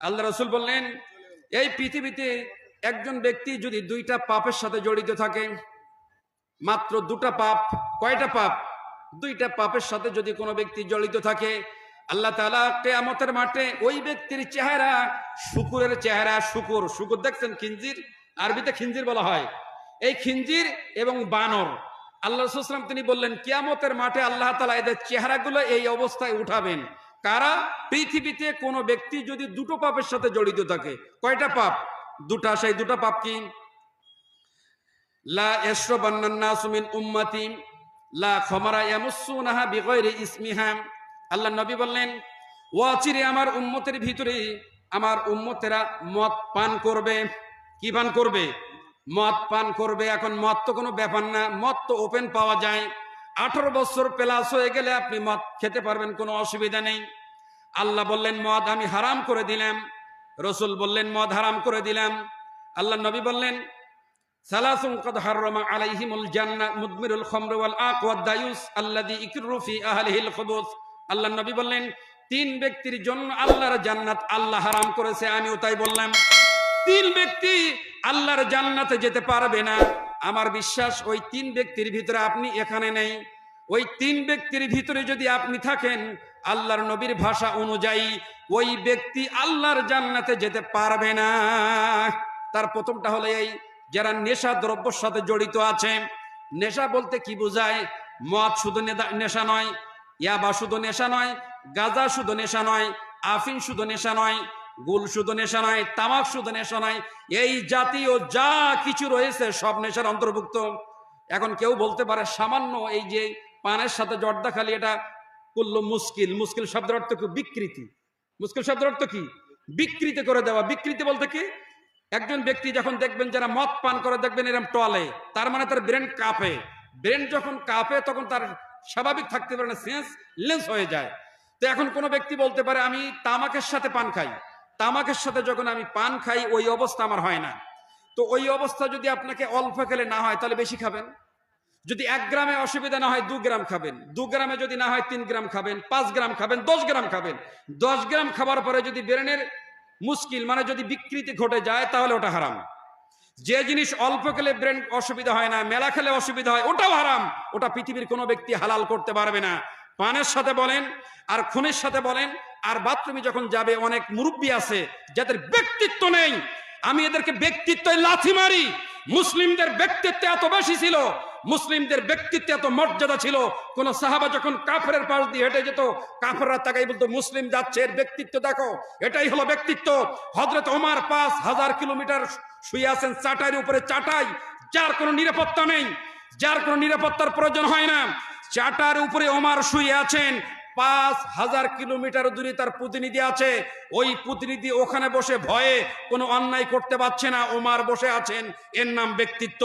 আল্লাহ রসুল বললেন, এই পৃথিবীতে একজন ব্যক্তি যদি দুইটা পাপের সাথে জড়িত থাকে, মাত্র দুটা পাপ, কয়টা পাপ? দুইটা পাপের সাথে যদি কোনো ব্যক্তি জড়িত থাকে, আল্লাহ তালা কেয়ামতের মাঠে ওই ব্যক্তির চেহারা শুকুরের চেহারা, শুকুর শুকুর দেখছেন খিঞ্জির? আরবিতে খিঞ্জির বলা হয়। এই খিঞ্জির এবং বানর। আল্লাহ রসুলাম তিনি বললেন, কিয়ামতের মাঠে আল্লাহ তালা এদের চেহারাগুলো এই অবস্থায় উঠাবেন। কারা? পৃথিবীতে কোনো ব্যক্তি যদি দুটো পাপের সাথে জড়িত থাকে, কয়টা পাপ? দুটা, সেই দুটা পাপ কি? লা ইয়াশরাবান্নান-নাসু মিন উম্মতি, লা খামারা ইয়ামুসসুনাহা বিগাইরি ইসমিহা। আল্লাহ নবী বললেন ওয়াচিরে আমার উম্মতের ভিতরে আমার উম্মতেরা মদ পান করবে। কি পান করবে? মদ পান করবে। এখন মদ তো কোনো ব্যাপার না। মদ তো ওপেন পাওয়া যায়। আঠারো বছর প্লাস হয়ে গেলে আপনি মদ খেতে পারবেন, কোনো অসুবিধা নেই। আল্লাহ বললেন, মদ আমি হারাম করে দিলাম। রসুল বললেন, মদ হারাম করে দিলাম। আল্লাহ নবী বললেন হাররামা আলাইহিমুল মুদমিরুল দায়ুস বললেন, তিন ব্যক্তির জন্য আল্লাহর জান্নাত আল্লাহ হারাম করেছে, আমিও তাই বললাম। তিন ব্যক্তি আল্লাহর জান্নাতে যেতে পারবে না। আমার বিশ্বাস, ওই তিন ব্যক্তির ভিতরে আপনি এখানে নেই। ওই তিন ব্যক্তির ভিতরে যদি আপনি থাকেন, আল্লাহর নবীর ভাষা অনুযায়ী ওই ব্যক্তি আল্লাহর জান্নাতে যেতে পারবে না। তার প্রথমটা হলো এই, যারা নেশা দ্রব্যর সাথে জড়িত আছে। নেশা বলতে কি বোঝায়? মদ শুধু নেশা নয়, ইয়াবা শুধু নেশা নয়, গাঁজা শুধু নেশা নয় আফিন শুধু নেশা নয় গুল শুধু নেশা নাই তামাক শুধু নেশা নাই এই জাতীয় যা কিছু রয়েছে সব নেশার অন্তর্ভুক্ত। এখন কেউ বলতে পারে সামান্য এই যে পানের সাথে জর্দা খালি এটা করল মুশকিল। মুশকিল শব্দের অর্থ কি? বিকৃতি। মুশকিল শব্দের অর্থ কি? বিকৃতি করে দেওয়া। বিকৃতি বলতে কি? একজন ব্যক্তি যখন দেখবেন যারা মদ পান করে, দেখবেন এরকম টলে, তার মানে তার ব্রেন কাঁপে। ব্রেন যখন কাঁপে, তখন তার স্বাভাবিক থাকতে পারে না, সেন্স লেন্স হয়ে যায়। তো এখন কোনো ব্যক্তি বলতে পারে, আমি তামাকের সাথে পান খাই। তামাকের সাথে যখন আমি পান খাই, ওই অবস্থা আমার হয় না। তো ওই অবস্থা যদি আপনাকে অল্প খেলে না হয়, তাহলে বেশি খাবেন। যদি এক গ্রামে অসুবিধা না হয়, দু গ্রাম খাবেন। দু গ্রামে যদি না হয়, তিন গ্রাম খাবেন, পাঁচ গ্রাম খাবেন, দশ গ্রাম খাবেন। দশ গ্রাম খাবার পরে যদি ব্রেনের মুশকিল মানে যদি বিকৃতি ঘটে যায়, তাহলে ওটা হারাম। যে জিনিস অল্প খেলে ব্রেন অসুবিধা হয় না, মেলা খেলে অসুবিধা হয়, ওটাও হারাম। ওটা পৃথিবীর কোনো ব্যক্তি হালাল করতে পারবে না। পানের সাথে বলেন, আর খুনের সাথে বলেন আর বাথরুমে যখন যাবে অনেক মুরব্বী আছে, যাদের ব্যক্তিত্ব নেই, আমি এদেরকে ব্যক্তিত্বে লাথি মারি। মুসলিমদের ব্যক্তিত্ব এত বেশি ছিল, মুসলিমদের ব্যক্তিত্ব এত মর্যাদা ছিল, কোন সাহাবা যখন কাফের পাশ দিয়ে হেঁটে যেত, কাফেররা তাকাই বলতো, মুসলিম যাচ্ছে, এর ব্যক্তিত্ব দেখো। এটাই হলো ব্যক্তিত্ব। হজরত ওমার পাঁচ হাজার কিলোমিটার শুয়ে আছেন চাটাইয়ের উপরে চাটাই, যার কোনো নিরাপত্তা নেই, যার কোনো নিরাপত্তার প্রয়োজন হয় না। চাটার উপরে ওমার শুয়ে আছেন পাঁচ হাজার কিলোমিটার দূরে তার প্রতিনিধি আছে। ওই প্রতিনিধি ওখানে বসে ভয়ে কোনো অন্যায় করতে পারছে না। ওমার বসে আছেন। এর নাম ব্যক্তিত্ব।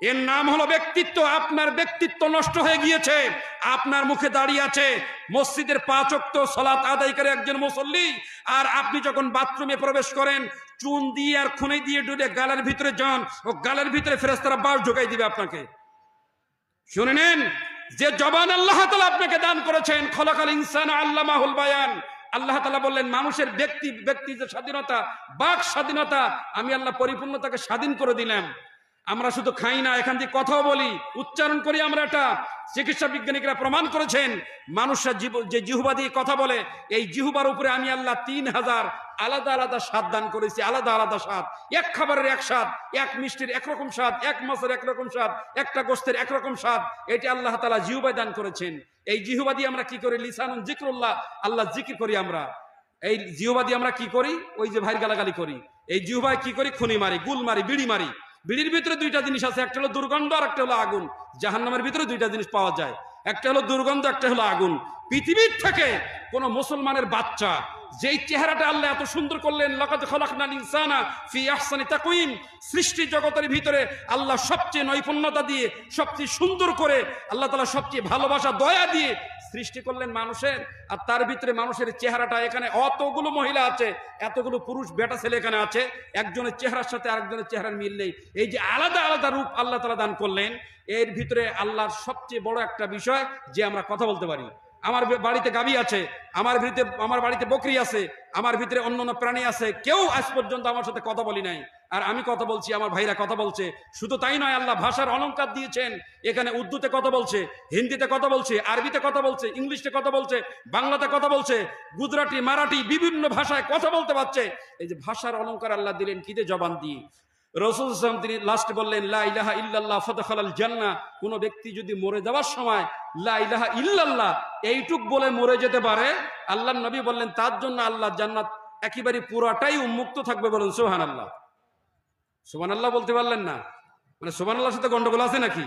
এর নাম হলো ব্যক্তিত্ব। আপনার ব্যক্তিত্ব নষ্ট হয়ে গিয়েছে। আপনার মুখে দাঁড়িয়ে আছে। মসজিদের পাঁচ অক্ত সলাত আদায় একজন মুসল্লি। আর আপনি যখন বাথরুমে প্রবেশ করেন, চুন দিয়ে আর খুনে দিয়ে ডুলে গালের ভিতরে যান। ও গালের ভিতরে ফেরেস্তারা বাস ঢোকাই দিবে আপনাকে। শুনে নেন। যে জবান আল্লাহ তালা আপনাকে দান করেছেন, খলাকাল ইনসান আল্লাহ মাহুল বায়ান। আল্লাহ তালা বললেন, মানুষের ব্যক্তি ব্যক্তি যে স্বাধীনতা, বাক স্বাধীনতা, আমি আল্লাহ পরিপূর্ণতাকে স্বাধীন করে দিলাম। আমরা শুধু খাই না, এখান থেকে কথাও বলি, উচ্চারণ করি আমরা এটা। চিকিৎসা বিজ্ঞানীরা প্রমাণ করেছেন, মানুষরা যে জিহুবা দিয়ে কথা বলে, এই জিহুবার উপরে আমি আল্লাহ তিন হাজার আলাদা আলাদা স্বাদ দান করেছি, আলাদা আলাদা স্বাদ। এক খাবারের এক স্বাদ, এক মিষ্টির একরকম স্বাদ, এক মাছের একরকম স্বাদ, একটা গোস্তের একরকম স্বাদ। এটি আল্লাহ তালা জিহুবায় দান করেছেন। এই জিহুবা দিয়ে আমরা কি করি? লিসানুন জিক্রুল্লাহ আল্লাহ জিকির করি আমরা। এই জিহুবা দিয়ে আমরা কি করি? ওই যে ভাইয়ের গালাগালি করি। এই জিহুবায় কি করি? খুনি মারি, গুল মারি, বিড়ি মারি। বিড়ির ভিতরে দুইটা জিনিস আছে, একটা হলো দুর্গন্ধ আর একটা হলো আগুন। জাহান্নামের ভিতরে দুইটা জিনিস পাওয়া যায়। একটা হলো দুর্গন্ধ, একটা হলো আগুন। পৃথিবীর থেকে কোন মুসলমানের বাচ্চা যেই চেহারাটা আল্লাহ এত সুন্দর করলেন, লাকাদ খালাকনাল ইনসানা ফি আহসানি তাকওয়িম সৃষ্টি জগতের ভিতরে আল্লাহ সবচেয়ে নৈপুণ্যতা দিয়ে, সবচেয়ে সুন্দর করে, আল্লাহ তালা সবচেয়ে ভালোবাসা, দয়া দিয়ে সৃষ্টি করলেন মানুষের। আর তার ভিতরে মানুষের চেহারাটা এখানে অতগুলো মহিলা আছে, এতগুলো পুরুষ, বেটা ছেলে এখানে আছে। একজনের চেহারার সাথে আরেকজনের চেহারার মিল নেই। এই যে আলাদা আলাদা রূপ আল্লাহ তালা দান করলেন, এর ভিতরে আল্লাহর সবচেয়ে বড় একটা বিষয় যে আমরা কথা বলতে পারি। আমার বাড়িতে গাবি আছে, আমার ভিতরে, আমার বাড়িতে বকরি আছে, আমার ভিতরে অন্য অন্য প্রাণী আছে, কেউ আজ পর্যন্ত আমার সাথে কথা বলি নাই। আর আমি কথা বলছি, আমার ভাইরা কথা বলছে। শুধু তাই নয়, আল্লাহ ভাষার অলংকার দিয়েছেন। এখানে উর্দুতে কথা বলছে, হিন্দিতে কথা বলছে, আরবিতে কথা বলছে, ইংলিশে কথা বলছে, বাংলাতে কথা বলছে, গুজরাটি, মারাঠি বিভিন্ন ভাষায় কথা বলতে পারছে। এই যে ভাষার অলংকার আল্লাহ দিলেন কিদে জবান দিয়ে। রসুল ইসলাম তিনি লাস্ট বললেন, লা ইলাহা ইল্লাল্লাহ ফতখালাল জান্নাহ। কোন ব্যক্তি যদি মরে যাওয়ার সময় লা ইলাহা ইল্লাল্লাহ এইটুক বলে মরে যেতে পারে আল্লাহ নবী বললেন, তার জন্য আল্লাহ জান্নাত একেবারে পুরাটাই উন্মুক্ত থাকবে বলেন সোহান আল্লাহ সোহান আল্লাহ বলতে পারলেন না। মানে সোহান আল্লাহর সাথে গন্ডগোল আছে নাকি?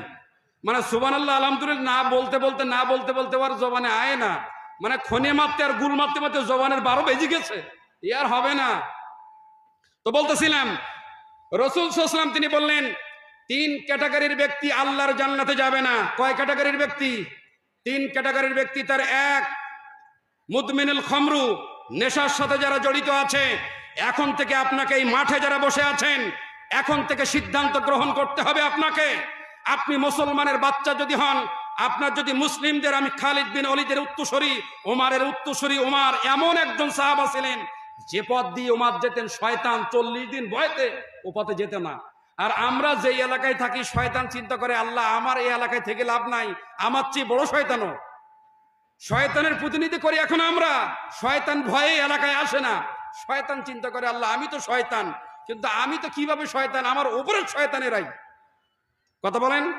মানে সোহান আল্লাহ আলহামদুলিল্লাহ, না বলতে বলতে, না বলতে বলতে আর জবানে আয় না। মানে খনে মারতে আর গুল মারতে মারতে জবানের বারো বেজে গেছে। আর হবে না। তো বলতেছিলাম রসুল সাল্লাম তিনি বললেন, তিন ক্যাটাগরির ব্যক্তি আল্লাহর জান্নাতে যাবে না। কয় ক্যাটাগরির ব্যক্তি? তিন ক্যাটাগরির ব্যক্তি তার এক, মুদমিনুল খমরু, নেশার সাথে যারা জড়িত আছে, এখন থেকে আপনাকে এই মাঠে যারা বসে আছেন, এখন থেকে সিদ্ধান্ত গ্রহণ করতে হবে আপনাকে। আপনি মুসলমানের বাচ্চা যদি হন, আপনার যদি মুসলিমদের, আমি খালিদ বিন অলিদের উত্তরসরি ওমারের উত্তরসরি ওমার এমন একজন সাহাবা ছিলেন, যে পথ দিয়ে ওমার যেতেন শয়তান চল্লিশ দিন ভয়তে ও পথে যেত না। আর আমরা যেই এলাকায় থাকি, শয়তান চিন্তা করে, আল্লাহ, আমার এই এলাকায় থেকে লাভ নাই, আমার চেয়ে বড় শয়তানও। শয়তানের প্রতিনিধি করি এখন আমরা। শয়তান ভয়ে এলাকায় আসে না। শয়তান চিন্তা করে, আল্লাহ, আমি তো শয়তান, কিন্তু আমি তো কীভাবে শয়তান? আমার ওপরের শয়তানেরাই। কথা বলেন?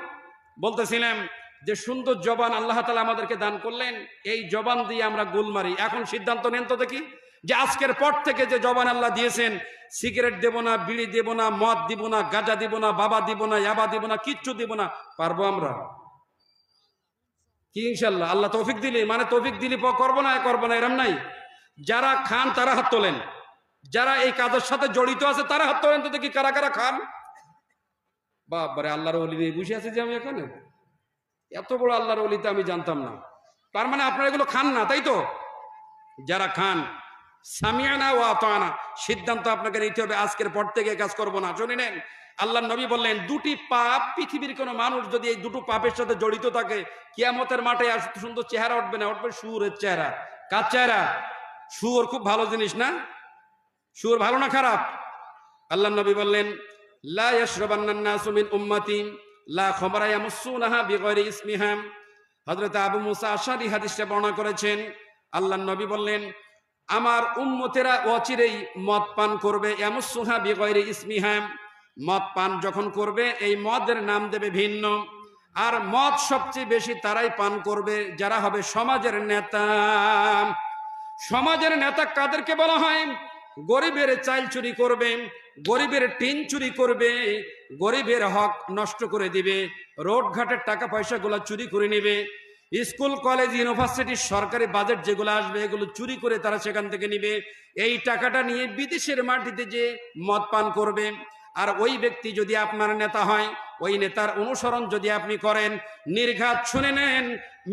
বলতেছিলাম যে, সুন্দর জবান আল্লাহ তালা আমাদেরকে দান করলেন। এই জবান দিয়ে আমরা গোল মারি। এখন সিদ্ধান্ত নেন তো দেখি। যে আজকের পর থেকে যে জবান আল্লাহ দিয়েছেন, সিগারেট দেব না, বিড়ি দেব না, মদ দিব না, গাঁজা দিব না, বাবা দিব না, ইয়াবা দিব না, কিচ্ছু দিব না, পারব আমরা? কি ইনশাল্লাহ আল্লাহ তৌফিক দিলি মানে তৌফিক দিলি করব না করব না, এরম নাই। যারা খান, তারা হাত তোলেন। যারা এই কাজের সাথে জড়িত আছে, তারা হাত তোলেন তো দেখি কারা কারা খান? বাবারে আল্লাহর অলি নিয়ে বসে আছে যে আমি এখানে? এত বড় আল্লাহর অলিতে আমি জানতাম না। তার মানে আপনারা এগুলো খান না, তাই তো? যারা খান সামিয়ানা ও আতানা। সিদ্ধান্ত আপনাকে নিতে হবে, আজকের পর থেকে কাজ করব না। শুনে নেন আল্লাহ নবী বললেন, দুটি পাপ পৃথিবীর কোনো মানুষ যদি এই দুটো পাপের সাথে জড়িত থাকে, কিয়ামতের মাঠে আর সুন্দর চেহারা উঠবে না, উঠবে সুরের চেহারা। কার চেহারা? সুর খুব ভালো জিনিস না? সুর ভালো না খারাপ? আল্লাহ নবী বললেন, লা ইয়াশরাবান্নান নাসু মিন উম্মতি, লা খামরা ইয়ামুসুনাহা বিগয়রি ইসমিহা। হযরত আবু মুসা আশারি হাদিসটা বর্ণনা করেছেন আল্লাহ নবী বললেন আমার উম্মতেরা অচিরেই মদ পান করবে। ইয়ামুসুহা বিগয়রি ইসমিহা মদ পান যখন করবে, এই মদের নাম দেবে ভিন্ন। আর মদ সবচেয়ে বেশি তারাই পান করবে, যারা হবে সমাজের নেতা। সমাজের নেতা কাদেরকে বলা হয়? গরিবের চাইল চুরি করবে, গরিবের টিন চুরি করবে, গরিবের হক নষ্ট করে দিবে রোড ঘাটের টাকা পয়সাগুলো চুরি করে নেবে। স্কুল, কলেজ ইউনিভার্সিটির সরকারি বাজেট যেগুলো আসবে, এগুলো চুরি করে তারা সেখান থেকে নিবে। এই টাকাটা নিয়ে বিদেশের মাটিতে যে মদ পান করবে, আর ওই ব্যক্তি যদি আপনার নেতা হয় ওই নেতার অনুসরণ যদি আপনি করেন, নির্ঘাত শুনে নেন,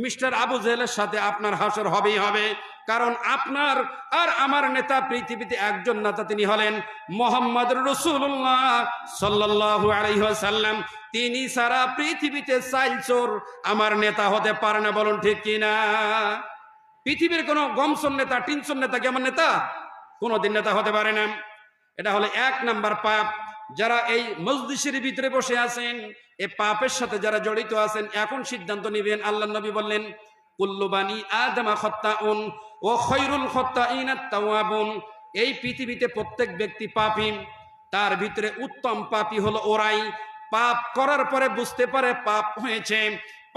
মিস্টার আবু জেলের সাথে আপনার হাসর হবেই হবে। কারণ আপনার আর আমার নেতা পৃথিবীতে একজন নেতা তিনি হলেন মোহাম্মদ রসুল্লাহ আলাইহি ওয়াসাল্লাম। তিনি সারা পৃথিবীতে চাইল চোর আমার নেতা হতে পারে না, বলুন ঠিক কিনা পৃথিবীর কোনো গমসন নেতা টিনসন নেতা কেমন নেতা? কোনোদিন নেতা হতে পারে না। এটা হলো এক নাম্বার পাপ। যারা এই মসজিদের ভিতরে বসে আছেন, এ পাপের সাথে যারা জড়িত আছেন, এখন সিদ্ধান্ত নেবেন আল্লাহ নবী বললেন কুল্লুবানি আদমা খত্তাউন ও খৈরুল খত্তাইন তাওয়াবুন। এই পৃথিবীতে প্রত্যেক ব্যক্তি পাপী, তার ভিতরে উত্তম পাপী হলো ওরাই। পাপ করার পরে বুঝতে পারে পাপ হয়েছে।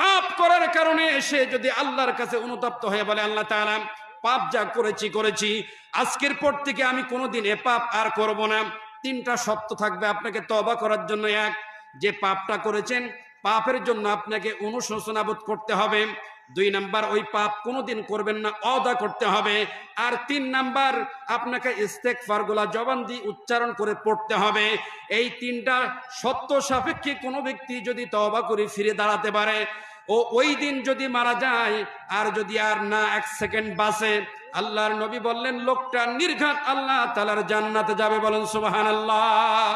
পাপ করার কারণে এসে যদি আল্লাহর কাছে অনুতপ্ত হয়ে বলে, আল্লাহ তাআলা, পাপ যা করেছি করেছি। আজকের পর থেকে আমি কোনোদিন এ পাপ আর করব না। তিনটা সত্য থাকবে আপনাকে তবা করার জন্য এক, যে পাপটা করেছেন, পাপের জন্য আপনাকে অনুশোচনাবোধ করতে হবে। দুই নাম্বার, ওই পাপ কোনোদিন করবেন না, অদা করতে হবে। আর তিন নাম্বার, আপনাকে ইস্তেকফারগুলা জবান দিয়ে উচ্চারণ করে পড়তে হবে। এই তিনটা সত্য সাপেক্ষে কোনো ব্যক্তি যদি তবা করে ফিরে দাঁড়াতে পারে ও ওই দিন যদি মারা যায়, আর যদি আর না, এক সেকেন্ড বাসে আল্লাহর নবী বললেন, লোকটা নির্ঘাত আল্লাহ তালার জান্নাতে যাবে বলেন সুবাহান আল্লাহ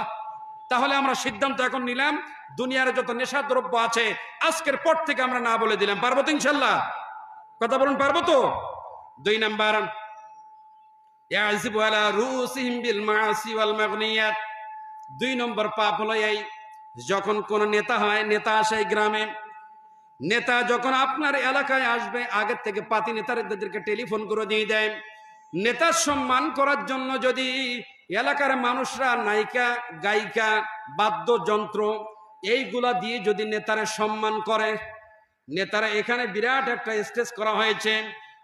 তাহলে আমরা সিদ্ধান্ত এখন নিলাম, দুনিয়ার যত নেশা দ্রব্য আছে, আজকের পর থেকে আমরা না বলে দিলাম। পারব তো ইনশাল্লাহ কথা বলুন, পারব তো? দুই নাম্বার দুই নম্বর পাপ হলো এই, যখন কোন নেতা হয়, নেতা আসে গ্রামে নেতা যখন আপনার এলাকায় আসবে, আগের থেকে পাতি নেতাদেরকে টেলিফোন করে দিয়ে দেন। নেতার সম্মান করার জন্য যদি এলাকার মানুষরা নায়িকা, গায়িকা, বাদ্যযন্ত্র, এইগুলা দিয়ে যদি নেতারা সম্মান করে, নেতারা এখানে বিরাট একটা স্টেজ করা হয়েছে।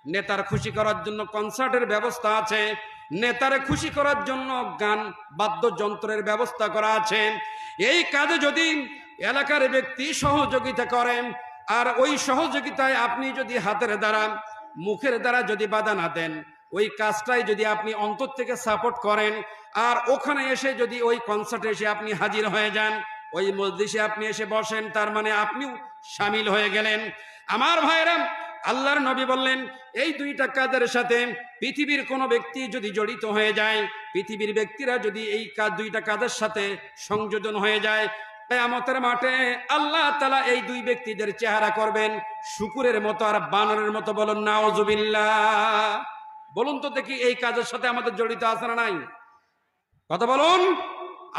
নেতার খুশি করার জন্য কনসার্টের ব্যবস্থা আছে। নেতারে খুশি করার জন্য গান, বাদ্যযন্ত্রের ব্যবস্থা করা আছে। এই কাজে যদি এলাকার ব্যক্তি সহযোগিতা করেন আর ওই সহযোগিতায় আপনি যদি হাতের দ্বারা, মুখের দ্বারা যদি বাধা না দেন, ওই কাজটাই যদি আপনি অন্তর থেকে সাপোর্ট করেন, আর ওখানে এসে যদি ওই কনসার্টে এসে আপনি হাজির হয়ে যান, ওই মজলিসে আপনি এসে বসেন, তার মানে আপনিও সামিল হয়ে গেলেন। আমার ভাইরা আল্লাহর নবী বললেন, এই দুইটা কাজের সাথে পৃথিবীর কোনো ব্যক্তি যদি জড়িত হয়ে যায়, পৃথিবীর ব্যক্তিরা যদি এই কাজ, দুইটা কাজের সাথে সংযোজন হয়ে যায় কেয়ামতের মাঠে আল্লাহ তালা এই দুই ব্যক্তিদের চেহারা করবেন। শুকুরের মতো আর বানরের মতো বলুন নাওজুবিল্লাহ বলুন তো দেখি এই কাজের সাথে আমাদের জড়িত আছে না নাই? কথা বলুন,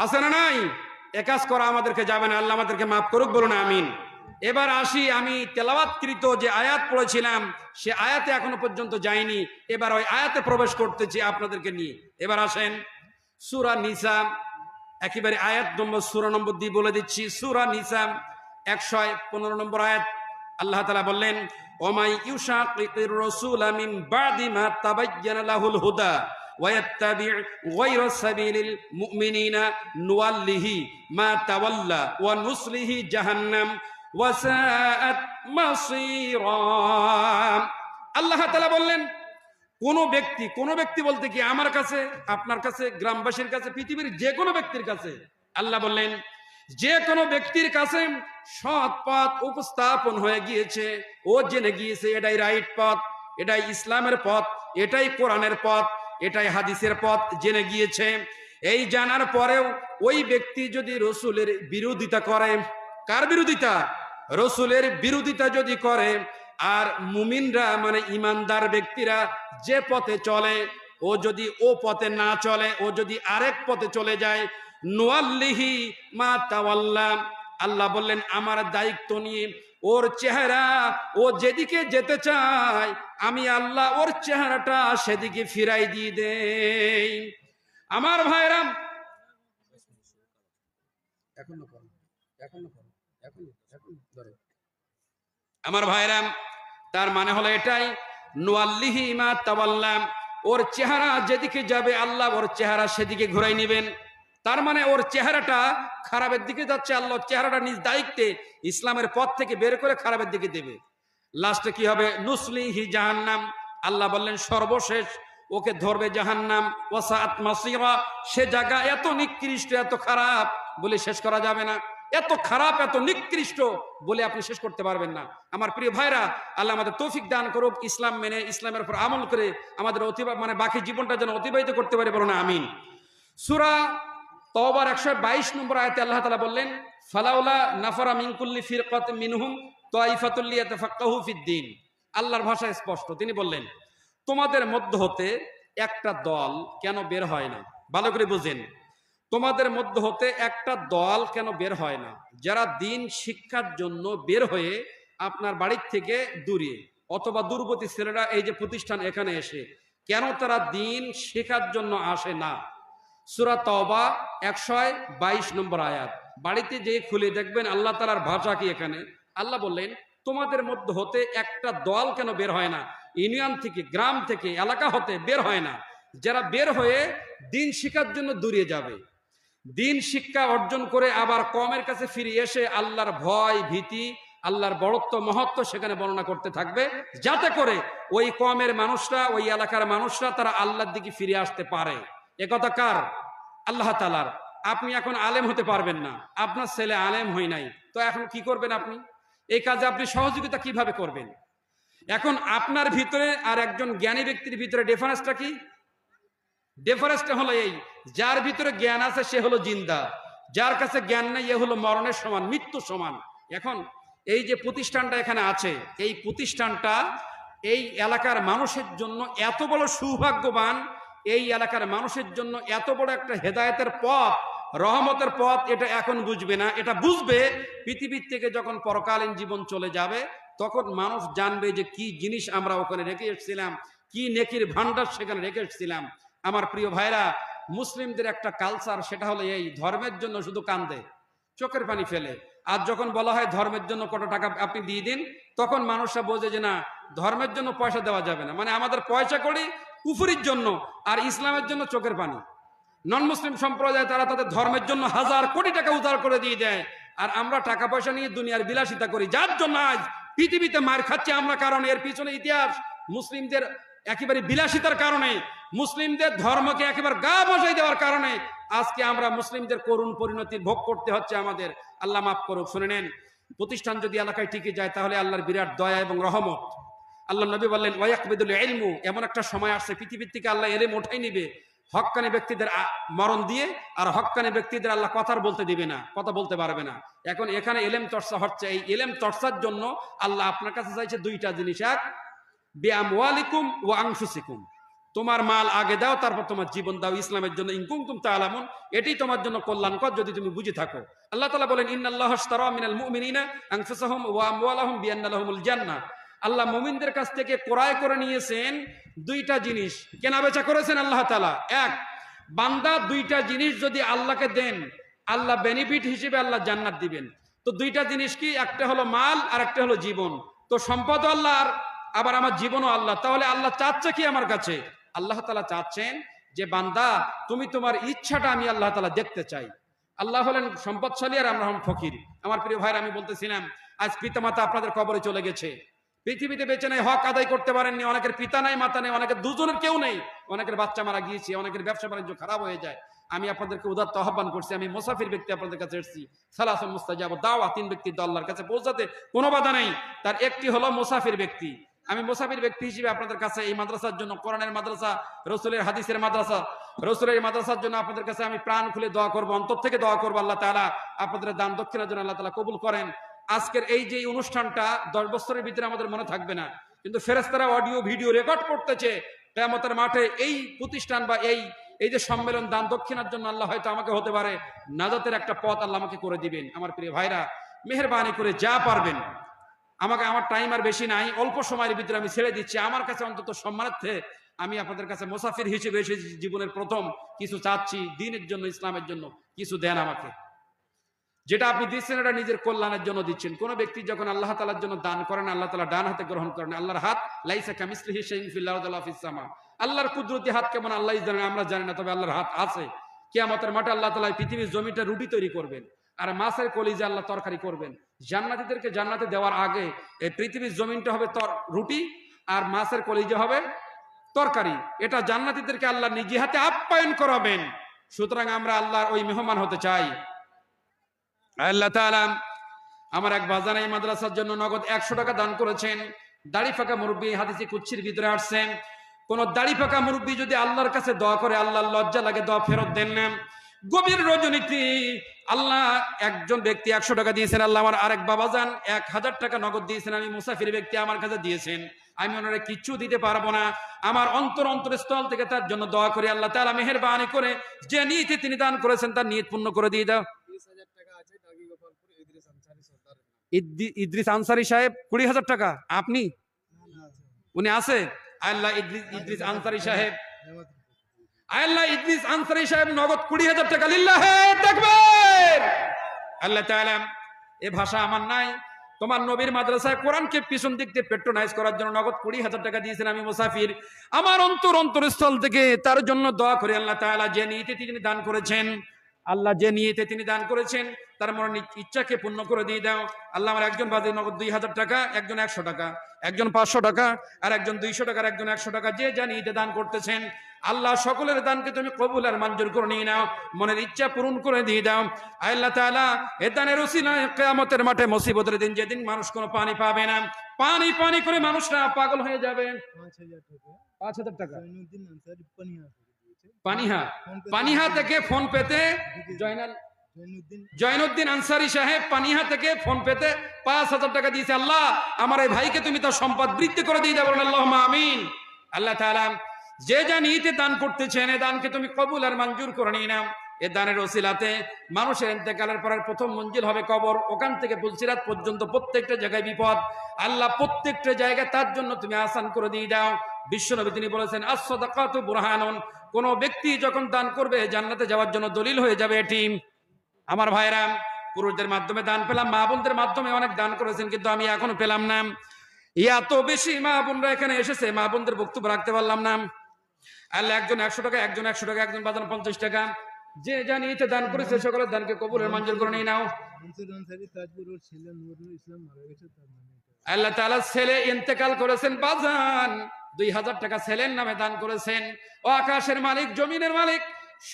আছে না নাই? এ কাজ করা আমাদেরকে যাবে না, আল্লাহ আমাদেরকে মাফ করুক, বলুন, আমিন। এবার আসি, আমি তেলাওয়াতকৃত যে আয়াত পড়েছিলাম, সে আয়াতে এখনও পর্যন্ত যায়নি এবার ওই আয়াতে প্রবেশ করতেছি আপনাদেরকে নিয়ে। এবার আসেন, সুরা নিসা একেবারে আয়াত নম্বর সুরা নম্বর দিয়ে বলে দিচ্ছি সুরা নিসা একশো পনেরো নম্বর আয়াত আল্লাহ তালা বললেন ওমাই ইউশাকির রসুল আমিন বাদিমা তাবাজ্জানা লাহুল হুদা ويتبع غير سبيل المؤمنين نوله ما تولى ونصله جهنم وساءت مصيرا আল্লাহ তাআলা বললেন কোন ব্যক্তি কোন ব্যক্তি বলতে কি আমার কাছে, আপনার কাছে, গ্রামবাসীর কাছে, পৃথিবীর যে কোনো ব্যক্তির কাছে, আল্লাহ বললেন, যে কোনো ব্যক্তির কাছে সৎ পথ উপস্থাপন হয়ে গিয়েছে, ও জেনে গিয়েছে এটাই রাইট পথ, এটাই ইসলামের পথ, এটাই কোরআনের পথ, এটাই হাদিসের পথ, জেনে গিয়েছে। এই জানার পরেও ওই ব্যক্তি যদি রসুলের বিরোধিতা করে, কার বিরোধিতা? রসুলের বিরোধিতা যদি করে আর মুমিনরা মানে ইমানদার ব্যক্তিরা যে পথে চলে, ও যদি ও পথে না চলে, ও যদি আরেক পথে চলে যায়, নোয়াল্লিহি মা তাওয়াল্লা। আল্লাহ বললেন, আমার দায়িত্ব নিয়ে ওর চেহারা, ও যেদিকে যেতে চায়, আমি আল্লাহ ওর চেহারাটা সেদিকে ফিরাই দিয়ে দেই। আমার ভাইরাম এখন এখন ধরো। আমার ভাইরাম তার মানে হলো এটাই, নোয়াল্লিহি মা তাওয়াল্লাম, ওর চেহারা যেদিকে যাবে আল্লাহ ওর চেহারা সেদিকে ঘুরাই নেবেন। তার মানে ওর চেহারাটা খারাপের দিকে যাচ্ছে, আল্লাহ চেহারাটা নিজ দায়িত্বে ইসলামের পথ থেকে বের করে খারাপের দিকে দেবে। লাস্টে কি হবে? নুসলি হি জাহান্নাম। আল্লাহ বললেন, সর্বশেষ ওকে ধরবে জাহান্নাম। ওসাত মাসিরা, সে জায়গা এত নিকৃষ্ট, এত খারাপ বলে শেষ করা যাবে না। এত খারাপ, এত নিকৃষ্ট বলে আপনি শেষ করতে পারবেন না। আমার প্রিয় ভাইরা, আল্লাহ আমাদের তৌফিক দান করুক, ইসলাম মেনে, ইসলামের উপর আমল করে আমাদের অতিবা মানে বাকি জীবনটা যেন অতিবাহিত করতে পারে বলো না আমিন। সুরা তওবার একশো বাইশ নম্বর আয়তে আল্লাহ তালা বললেন, ফালাউলা নাফারা মিনকুল্লি ফিরকত মিনহুম তোয়াইফাতুল্লিয়া তাফাক্কাহু ফিদ্দিন আল্লাহর ভাষায় স্পষ্ট। তিনি বললেন, তোমাদের মধ্য হতে একটা দল কেন বের হয় না? ভালো করে বুঝেন। তোমাদের মধ্য হতে একটা দল কেন বের হয় না? যারা দিন শিক্ষার জন্য বের হয়ে আপনার বাড়ির থেকে দূরে অথবা দুর্গতি ছেলেরা এই যে প্রতিষ্ঠান এখানে এসে, কেন তারা দিন শেখার জন্য আসে না? সুরা তবা একশো বাইশ নম্বর আয়াত। বাড়িতে যে খুলে দেখবেন আল্লাহ তালার ভাষা কি এখানে? আল্লাহ বললেন, তোমাদের মধ্যে হতে একটা দল কেন বের হয় না? ইউনিয়ন থেকে, গ্রাম থেকে, এলাকা হতে বের হয় না। যারা বের হয়ে দিন শিখার জন্য দূরে যাবে দিন শিক্ষা অর্জন করে আবার কমের কাছে ফিরে এসে আল্লাহর ভয়, ভীতি, আল্লাহর বড়ত্ব, মহত্ব সেখানে বর্ণনা করতে থাকবে। যাতে করে ওই কমের মানুষরা, ওই এলাকার মানুষরা তারা আল্লাহর দিকে ফিরে আসতে পারে। একথা কার? আল্লাহ তালার আপনি এখন আলেম হতে পারবেন না। আপনার ছেলে আলেম হয় নাই। তো এখন কি করবেন আপনি? এই কাজে আপনি সহযোগিতা কীভাবে করবেন? এখন আপনার ভিতরে আর একজন জ্ঞানী ব্যক্তির ভিতরে ডিফারেন্সটা কি? ডিফারেন্সটা হলো এই, যার ভিতরে জ্ঞান আছে সে হলো জিন্দা, যার কাছে জ্ঞান নেই এ হলো মরণের সমান, মৃত্যু সমান। এখন এই যে প্রতিষ্ঠানটা এখানে আছে, এই প্রতিষ্ঠানটা এই এলাকার মানুষের জন্য এত বড় সৌভাগ্যবান, এই এলাকার মানুষের জন্য এত বড় একটা হেদায়েতের পথ, রহমতের পথ এটা এখন বুঝবে না। এটা বুঝবে পৃথিবীর থেকে যখন পরকালীন জীবন চলে যাবে, তখন মানুষ জানবে যে কি জিনিস আমরা ওখানে রেখে এসেছিলাম, কি নেকির ভান্ডার সেখানে রেখে এসেছিলাম। আমার প্রিয় ভাইরা, মুসলিমদের একটা কালচার সেটা হলো এই, ধর্মের জন্য শুধু কান্দে, চোখের পানি ফেলে। আর যখন বলা হয় ধর্মের জন্য কত টাকা আপনি দিয়ে দিন, তখন মানুষরা বোঝে যে না, ধর্মের জন্য পয়সা দেওয়া যাবে না। মানে আমাদের পয়সা করি কুফুরির জন্য, আর ইসলামের জন্য চোখের পানি। নন মুসলিম সম্প্রদায়, তারা তাদের ধর্মের জন্য হাজার কোটি টাকা উদ্ধার করে দিয়ে দেয়। আর আমরা টাকা পয়সা নিয়ে দুনিয়ার বিলাসিতা করি। যার জন্য আজ পৃথিবীতে মার খাচ্ছি আমরা, কারণ এর পিছনে ইতিহাস। মুসলিমদের একেবারে বিলাসিতার কারণে, মুসলিমদের ধর্মকে একেবারে গা বসাই দেওয়ার কারণে আজকে আমরা মুসলিমদের করুণ পরিণতি ভোগ করতে হচ্ছে আমাদের। আল্লাহ মাফ করুক, শুনে নেন। প্রতিষ্ঠান যদি এলাকায় টিকে যায়, তাহলে আল্লাহর বিরাট দয়া এবং রহমত। আল্লাহ নবী বললেন ওয়াকবিদুল এলমু এমন একটা সময় আসছে, পৃথিবীর থেকে আল্লাহ এলেম ওঠাই নিবে। হক্কানি ব্যক্তিদের মরণ দিয়ে, আর হক্কানি ব্যক্তিদের আল্লাহ কথার বলতে দিবে না, কথা বলতে পারবে না। এখন এখানে এলেম চর্চা হচ্ছে। এই এলেম চর্চার জন্য আল্লাহ আপনার কাছে চাইছে দুইটা জিনিস। এক বিআমওয়ালিকুম ও আংশুসিকুম তোমার মাল আগে দাও, তারপর তোমার জীবন দাও। ইসলামের জন্য ইনকুম তুম তালামুন এটাই তোমার জন্য কল্যাণকর যদি তুমি বুঝে থাকো। আল্লাহ তাআলা বলেন, ইন্নাল্লাহ আশতারা মিনাল মুমিনিনা আনফুসাহুম ওয়া আমওয়ালাহুম বিআন্না লাহুমুল জান্নাহ। আল্লাহ মুমিনদের কাছ থেকে ক্রয় করে নিয়েছেন দুইটা জিনিস। কেনা বেচা করেছেন আল্লাহ তালা এক, বান্দা দুইটা জিনিস যদি আল্লাহকে দেন, আল্লাহ বেনিফিট হিসেবে আল্লাহ জান্নাত দিবেন। তো দুইটা জিনিস কি? একটা হলো মাল আর একটা হলো জীবন। তো সম্পদ আল্লাহর আবার আমার জীবনও আল্লাহ। তাহলে আল্লাহ চাচ্ছে কি আমার কাছে? আল্লাহ তালা চাচ্ছেন যে, বান্দা, তুমি তোমার ইচ্ছাটা আমি আল্লাহ তালা দেখতে চাই। আল্লাহ হলেন সম্পদশালী আর আমরা ফকির। আমার প্রিয় ভাইরা আমি বলতেছিলাম, আজ পিতামাতা আপনাদের কবরে চলে গেছে। পৃথিবীতে বেঁচে নেই, হক আদায় করতে পারেননি, অনেকের পিতা নাই, মাতা নেই, অনেকের দুজনের কেউ নেই। অনেকের বাচ্চা মারা গিয়েছে, অনেকের ব্যবসা বাণিজ্য খারাপ হয়ে যায়। আমি আপনাদেরকে উদাত্ত আহ্বান করছি, আমি মুসাফির ব্যক্তি আপনাদের কাছে এসেছি। সালাসন মুস্তাজাব দাওয়া তিন ব্যক্তির তো আল্লাহর কাছে পৌঁছাতে কোনো বাধা নেই। তার একটি হলো মুসাফির ব্যক্তি। আমি মুসাফির ব্যক্তি হিসেবে আপনাদের কাছে এই মাদ্রাসার জন্য, কোরআনের মাদ্রাসা, রসুলের হাদিসের মাদ্রাসা, রসুলের মাদ্রাসার জন্য আপনাদের কাছে আমি প্রাণ খুলে দোয়া করব, অন্তর থেকে দোয়া করব আল্লাহ তালা আপনাদের দান দক্ষিণার জন্য আল্লাহ তালা কবুল করেন। আজকের এই যে অনুষ্ঠানটা দশ বছরের ভিতরে আমাদের মনে থাকবে না, কিন্তু ফেরেস্তারা অডিও, ভিডিও রেকর্ড করতেছে, কেয়ামতের মাঠে এই প্রতিষ্ঠান বা এই এই যে সম্মেলন দান দক্ষিণার জন্য আল্লাহ হয়তো আমাকে হতে পারে, নাজাতের একটা পথ আল্লাহ আমাকে করে দিবেন। আমার প্রিয় ভাইরা, মেহরবানি করে যা পারবেন। আমাকে আমার টাইম আর বেশি নাই, অল্প সময়ের ভিতরে আমি ছেড়ে দিচ্ছি। আমার কাছে অন্তত সম্মানার্থে আমি আপনাদের কাছে মুসাফির হিসেবে এসেছি, জীবনের প্রথম কিছু চাচ্ছি, দিনের জন্য, ইসলামের জন্য কিছু দেন আমাকে। যেটা আপনি দিচ্ছেন, এটা নিজের কল্যাণের জন্য দিচ্ছেন। কোন ব্যক্তি যখন আল্লাহ তালার জন্য দান করেন, আল্লাহ তালা ডান হাতে গ্রহণ করেন, আল্লাহর হাত লাইসা আরদি ওয়ালা আল্লাহর কুদরতি হাত কেমন, আল্লাহ জানেন আমরা জানি না, তবে আল্লাহর হাত আছে। কিয়ামতের মাঠে আল্লাহ তালা পৃথিবীর জমিটা রুটি তৈরি করবেন, আর মাছের কলিজা আল্লাহ তরকারি করবেন। জান্নাতীদেরকে জান্নাতে দেওয়ার আগে এই পৃথিবীর জমিনটা হবে তর, রুটি আর মাছের কলিজা হবে তরকারি। এটা জান্নাতীদেরকে আল্লাহ নিজে হাতে আপ্যায়ন করাবেন। সুতরাং আমরা আল্লাহর ওই মেহমান হতে চাই। আল্লাহ আমার এক বাজান এই মাদ্রাসার জন্য নগদ একশো টাকা দান করেছেন। দাড়ি ফাঁকা মুরব্বী হাদিসে কুচ্ছির ভিতরে আসছেন। কোন দাড়ি ফাঁকা মুরব্বী যদি আল্লাহর কাছে দোয়া করে, আল্লাহর লজ্জা লাগে, দোয়া ফেরত দেন না। গভীর রজনীতি। আল্লাহ একজন ব্যক্তি একশো টাকা দিয়েছেন আল্লাহ আমার আরেক বাবা যান এক হাজার টাকা নগদ দিয়েছেন আমি মুসাফির ব্যক্তি আমার কাছে দিয়েছেন। আমি ওনারা কিচ্ছু দিতে পারব না। আমার অন্তর অন্তরস্থল থেকে তার জন্য দোয়া করি আল্লাহ তাআলা মেহেরবানি করে যে নিয়তে তিনি দান করেছেন তার নিয়ত পূর্ণ করে দিয়ে দাও। ইদ্রিস আনসারি সাহেব কুড়ি হাজার টাকা। আপনি? উনি আছে? আল্লাহ ইদ্রিস ইদ্রিস আনসারি সাহেব। আল্লাহ ইদ্রিস আনসারি সাহেব নগদ কুড়ি হাজার টাকা লিল্লাহে দেখবেন। আল্লাহ তাআলা, এ ভাষা আমার নাই। তোমার নবীর মাদ্রাসায় কোরআনকে পিছন দিক দিয়ে পেট্রোনাইজ করার জন্য নগদ কুড়ি হাজার টাকা দিয়েছেন আমি মুসাফির। আমার অন্তর অন্তরস্থল থেকে তার জন্য দোয়া করে আল্লাহ তাআলা, যে নীতি তিনি দান করেছেন। আল্লাহ যে নিয়তে তিনি দান করেছেন তার মনে ইচ্ছাকে পূর্ণ করে দিয়ে দাও। আল্লাহ আমার একজন বাদে নগদ দুই হাজার টাকা একজন একশো টাকা একজন পাঁচশো টাকা আর একজন দুইশো টাকার একজন একশো টাকা যে যা নিয়তে দান করতেছেন। আল্লাহ সকলের দানকে তুমি কবুল আর মঞ্জুর করে নিয়ে নাও মনের ইচ্ছা পূরণ করে দিয়ে দাও। আল্লাহ তাআলা এ দানের ওসিলায় কিয়ামতের মাঠে মুসিবতের দিন যেদিন মানুষ কোনো পানি পাবে না পানি পানি করে মানুষরা পাগল হয়ে যাবে। পাঁচ হাজার টাকা। পাঁচ হাজার টাকা। পানিহা। পানিহা থেকে ফোন পেতে জয়নাল জয়নুদ্দিন। আনসারি সাহেব পানিহা থেকে ফোন পেতে পাঁচ হাজার টাকা দিয়েছে। আল্লাহ আমার এই ভাইকে তুমি তার সম্পদ বৃদ্ধি করে দিয়ে দেবেন আল্লাহ আমিন। আল্লাহ তাআলা যে যা নিতে দান করতেছেন এ দানকে তুমি কবুল আর মঞ্জুর করে নিয়ে নাও। এ দানের ওসিলাতে মানুষের ইন্তেকালের পরের প্রথম মঞ্জিল হবে কবর। ওখান থেকে পুলসিরাত পর্যন্ত প্রত্যেকটা জায়গায় বিপদ। আল্লাহ প্রত্যেকটা জায়গায় তার জন্য তুমি আসান করে দিয়ে দাও। বিশ্বনবী তিনি বলেছেন আসদাকাতু বুরহানুন। কোন ব্যক্তি যখন দান করবে, জান্নাতে যাওয়ার জন্য দলিল হয়ে যাবে এটি আমার ভাইরা পুরুষদের মাধ্যমে দান পেলাম, মা বোনদের মাধ্যমে অনেক দান করেছেন, কিন্তু আমি এখনও পেলাম না। এত বেশি মা বোনরা এখানে এসেছে, মা বোনদের বক্তব্য রাখতে পারলাম না। আল্লাহ একজন একশো টাকা, একজন একশো টাকা, একজন বাজান পঞ্চাশ টাকা। যে যা নিতে দান করেছে, সকলের দানকে কবুলের মঞ্জুর করে নিয়ে নাও। আল্লাহ তাআলা ছেলে ইন্তেকাল করেছেন, বাজান। দুই হাজার টাকা ছেলের নামে দান করেছেন। ও আকাশের মালিক, জমিনের মালিক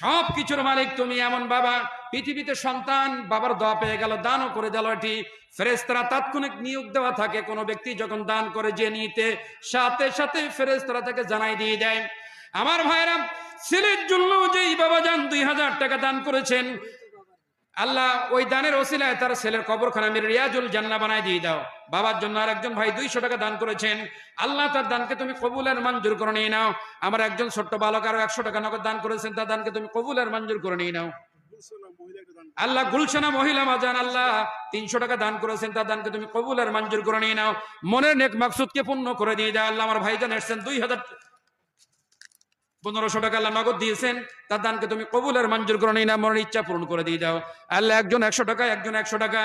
সব কিছুর মালিক তুমি এমন বাবা। পৃথিবীতে সন্তান, বাবার দোয়া পেয়ে গেল, দানও করে দিল এটি। ফেরেস্তারা তাৎক্ষণিক নিয়োগ দেওয়া থাকে। কোনো ব্যক্তি যখন দান করে যে নিতে, সাথে সাথে ফেরেস্তারা তাকে জানাই দিয়ে দেয়। আমার ভাইরা ছেলের জন্য যেই বাবা যান দুই হাজার টাকা দান করেছেন আল্লাহ ওই দানের ওসিলায় তার ছেলের কবরখানা আমি রিয়াজুল জান্না বানায় দিয়ে দাও। বাবার জন্য আর একজন ভাই দুইশো টাকা দান করেছেন। আল্লাহ তার দানকে তুমি কবুলের মঞ্জুর করে নিয়ে নাও। আমার একজন ছোট্ট বালক আরও একশো টাকা নগদ দান করেছেন, তার দানকে তুমি কবুলের মঞ্জুর করে নিয়ে নাও। আল্লাহ গুলশানা মহিলা মাজান আল্লাহ তিনশো টাকা দান করেছেন, তার দানকে তুমি কবুলের মঞ্জুর করে নিয়ে নাও। মনের নেক মাকসুদকে পূর্ণ করে দিয়ে দাও। আল্লাহ আমার ভাইজান এসছেন দুই হাজার পনেরোশো টাকা আল্লাহ নগদ দিয়েছেন, তার দানকে তুমি কবুলের মঞ্জুর করে নাও মনের ইচ্ছা পূরণ করে দিয়ে দাও আল্লাহ একজন একশো টাকা, একজন একশো টাকা।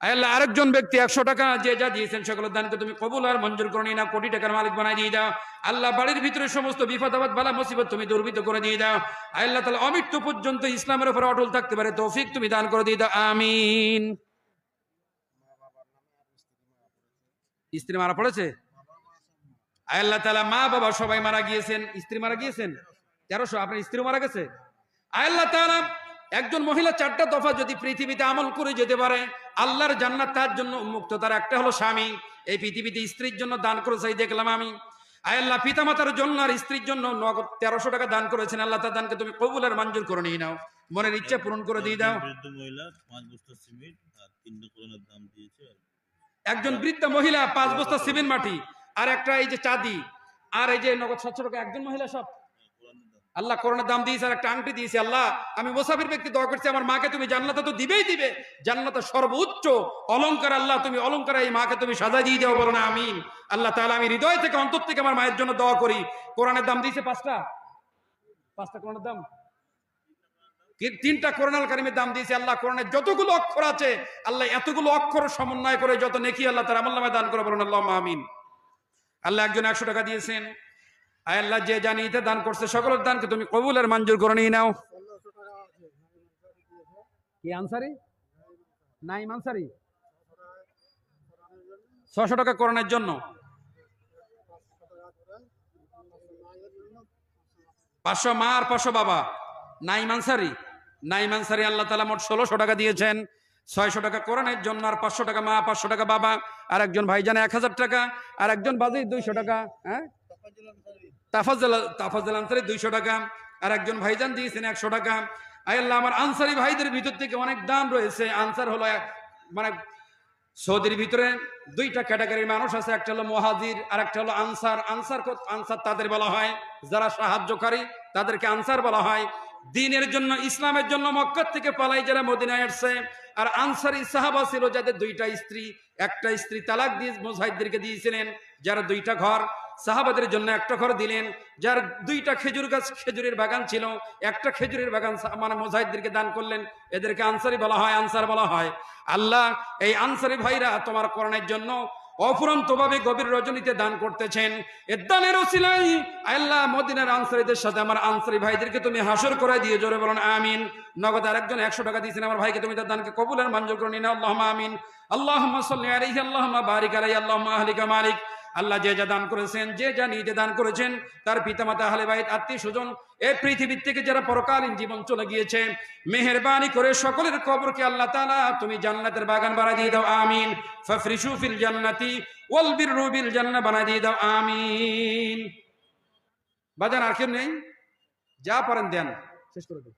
আল্লাহ আরেকজন ব্যক্তি একশো টাকা, যে যা দিয়েছেন সকলের দানকে তুমি কবুল আর মঞ্জুর করে নাও কোটি টাকার মালিক বানাই দিয়ে দাও আল্লাহ বাড়ির ভিতরে সমস্ত বিপদ আপদ, বালা মুসিবত তুমি দুর্বৃত করে দিয়ে দাও আল্লাহ তাহলে অমৃত্যু পর্যন্ত ইসলামের উপর অটল থাকতে পারে, তৌফিক তুমি দান করে দিয়ে দাও আমিন। স্ত্রী মারা পড়েছে? আল্লাহ তালা মা বাবা সবাই মারা গিয়েছেন স্ত্রী মারা গিয়েছেন? তেরোশো আপনার স্ত্রী মারা গেছে? আল্লাহ তালা একজন মহিলা চারটা দফা যদি পৃথিবীতে আমল করে যেতে পারে আল্লাহর জান্নাত তার জন্য উন্মুক্ত। তার একটা হলো স্বামী। এই পৃথিবীতে স্ত্রীর জন্য দান করেছে দেখলাম আমি। আল্লাহ পিতামাতার জন্য আর স্ত্রীর জন্য নগদ তেরোশো টাকা দান করেছেন। আল্লাহ তার দানকে তুমি কবুলের মঞ্জুর করে নিয়ে নাও। মনের ইচ্ছা পূরণ করে দিয়ে দাও। আর আর একজন বৃদ্ধ মহিলা পাঁচ বস্তা সিমেন্ট মাটি। আর একটা এই যে চাঁদি, আর এই যে নগদ সাতশো একজন মহিলা সব। আল্লাহ করোনার দাম দিয়েছে আর একটা আংটি দিয়েছে, আল্লাহ, আমি মোসাফির ব্যক্তি দোয়া করছি, আমার মাকে তুমি জান্নাতে তো দিবেই দিবে। জান্নাতে সর্বোচ্চ অলংকার আল্লাহ, তুমি অলংকার এই মাকে তুমি সাজা দিয়ে দাও বলো না, আমিন। আল্লাহ তাহলে আমি হৃদয় থেকে অন্তর থেকে আমার মায়ের জন্য দোয়া করি। কোরআনের দাম দিয়েছে পাঁচটা। পাঁচটা কোরআনের দাম? তিনটা কোরআনাল কারিমের দাম দিয়েছে, আল্লাহ কোরআনের যতগুলো অক্ষর আছে, আল্লাহ এতগুলো অক্ষর সমন্বয় করে যত নেকি আল্লাহ তার আমল নামায় দান করে বলুন আল্লাহ আমিন। আল্লাহ একজন একশো টাকা দিয়েছেন। আয় আল্লাহ যে জানিতে দান করছে সকলের দানকে তুমি কবুলের মঞ্জুর করে নিয়ে নাও। কি আনসারি? নাইম আনসারি? ছশো টাকা করোনার জন্য। পাঁচশো মা আর পাঁচশো বাবা। নাইম আনসারি। নাইম আনসারি আল্লাহ তালা মোট ষোলোশো টাকা দিয়েছেন। ছয়শো টাকা কোরআনের জন্য আর পাঁচশো টাকা মা, পাঁচশো টাকা বাবা আর একজন ভাইজান এক হাজার টাকা আর একজন বাজি দুইশো টাকা হ্যাঁ? তাফাজ্জাল আনসারি দুইশো টাকা আর একজন ভাইজান দিয়েছেন একশো টাকা। আল্লাহ, আমার আনসারি ভাইদের ভিতর থেকে অনেক দান রয়েছে। আনসার হলো মানে সৌদির ভিতরে দুইটা ক্যাটাগরির মানুষ আছে, একটা হলো মহাজির আর একটা হলো আনসার। আনসার আনসার তাদের বলা হয়। যারা সাহায্যকারী, তাদেরকে আনসার বলা হয়। দিনের জন্য, ইসলামের জন্য মক্কার থেকে পালাই যারা মদিনায় আসছে। আর আনসারি সাহাবা ছিল যাদের দুইটা স্ত্রী, একটা স্ত্রী তালাক দিয়ে মুজাহিদদেরকে দিয়েছিলেন, যারা দুইটা ঘর। সাহাবাদের জন্য একটা ঘর দিলেন, যার দুইটা খেজুর গাছ খেজুরের বাগান ছিল। একটা খেজুরের বাগান মানে মোজাহিদদেরকে দান করলেন। এদেরকে আনসারি বলা হয়, আনসার বলা হয়। আল্লাহ, এই আনসারি ভাইরা তোমার করণের জন্য অফুরন্তভাবে গভীর রজনীতে দান করতেছেন। এর দানের ওসিলাই আল্লাহ মদিনার আনসারিদের সাথে আমার আনসারি ভাইদেরকে তুমি হাসর করে দিয়ে জোরে বলুন, আমিন। নগদ আরেকজন একশো টাকা দিয়েছেন আমার ভাইকে, তুমি তার দানকে কবুলের মঞ্জুর করে নিন আল্লাহ আমিন। আল্লাহ আল্লাহুম্মা বারিক আলাই আল্লাহ আহলিকা মালিক। আল্লাহ যে যা দান করেছেন যে যা নিজে দান করেছেন তার পিতামাতা আহলে বাইত আত্মীয় স্বজন এই পৃথিবীর থেকে যারা পরকালীন জীবন চলে গিয়েছে মেহেরবানি করে সকলের কবরকে আল্লাহ তালা তুমি জান্নাতের বাগান বানাই দিয়ে দাও আমিন। ফিল জান্নাতি ওয়াল বিররু বিল জান্নাহ বানাই দিয়ে দাও আমিন। বাজান আর কেউ নেই? যা পারেন দেন। শেষ করে দিন।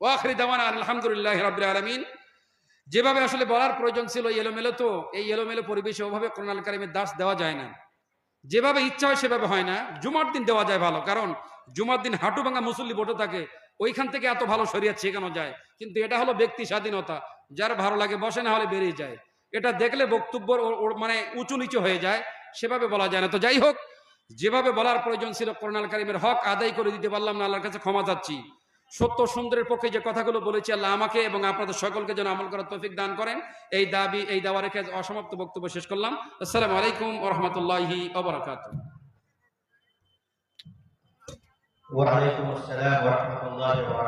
ওয়াখরি দাওয়ানা আলহামদুলিল্লাহ রাব্বিল আলামিন। যেভাবে আসলে বলার প্রয়োজন ছিল এলোমেলো তো, এই এলোমেলো পরিবেশে ওভাবে কোরআন কারিমের দাস দেওয়া যায় না। যেভাবে ইচ্ছা হয় সেভাবে হয় না। জুমার দিন দেওয়া যায় ভালো, কারণ জুমার দিন হাঁটু ভাঙা মুসল্লি বসে থাকে ওইখান থেকে এত ভালো শরীয়ত শেখানো যায়। কিন্তু এটা হলো ব্যক্তি স্বাধীনতা। যার ভালো লাগে বসে না হলে বেরিয়ে যায়। এটা দেখলে বক্তব্য মানে উঁচু নিচু হয়ে যায়। সেভাবে বলা যায় না। তো যাই হোক, যেভাবে বলার প্রয়োজন ছিল করোনাল কারিমের হক আদায় করে দিতে পারলাম না, আল্লাহর কাছে ক্ষমা চাচ্ছি। সত্য সুন্দরের পক্ষে যে কথাগুলো বলেছি আল্লাহ আমাকে এবং আপনাদের সকলকে যেন আমল করার তৌফিক দান করেন। এই দাবি, এই দাওয়া রেখে অসমাপ্ত বক্তব্য শেষ করলাম। আসসালামু আলাইকুম রহমতুল্লাহি ওবরাকাত ওয়ালাইকুম আসসালাম ওয়া রাহমাতুল্লাহি ওয়া